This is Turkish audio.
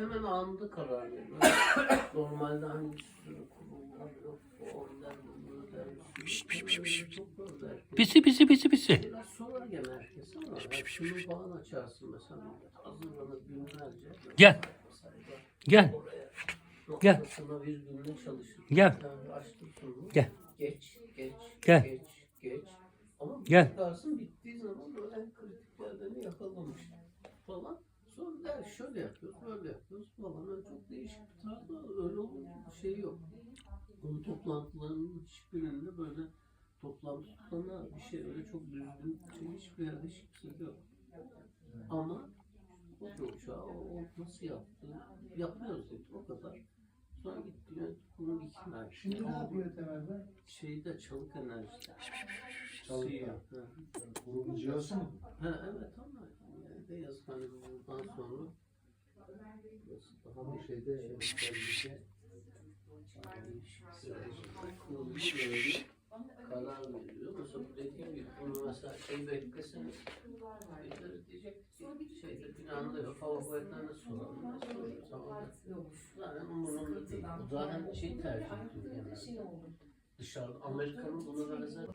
hemen anında karar veriyor. Normalde hani bir sürü kurumlar yok. O der, bunu der. Piş, piş, piş, piş. Çok böyle. Pisi pisi pisi pisi. Biraz sonra gene herkes ama yani şunu falan açarsın mesela hazırlanır günlerce. Gel. Gel. Oraya Gel. noktasına virgülüne çalışır. Gel. Yani açtın şunu. Gel. Geç, geç, Gel. geç, geç. Ama Gel. bakarsın bittiği zaman böyle en kritik yerlerini yakalamış. Der şöyle yapıyoruz, böyle yapıyoruz falan. Öyle çok değişik bir tarzda öyle olunca bir şey yok. Onun toplantılarının hiçbirinde böyle toplantı tutana bir şey öyle çok düzgün şey hiçbir yerde hiç kimse yok. Ama o uçağı o, nasıl yaptı? Yapıyoruz dedik o kadar. Sonra gitti yönetim kurulu ikna etti. Şimdi ne yapıyor temelde? Şeyde çalık enerjide. Çalık. Grubun cihazı mı? Ha evet ama yani de yazık hani buradan sonra daha Ama bir şeyde karar veriyor. Mesela dediğim gibi bunu mesela şey bekleseniz birileri diyecek ki şeyde planda yok. Hava kuvvetlerine soralım. Ne soruyor? Tamam. Zaten umurumda değil. Zaten şey tercih ediyor genelde. Dışarıda Amerika'nın buna benzer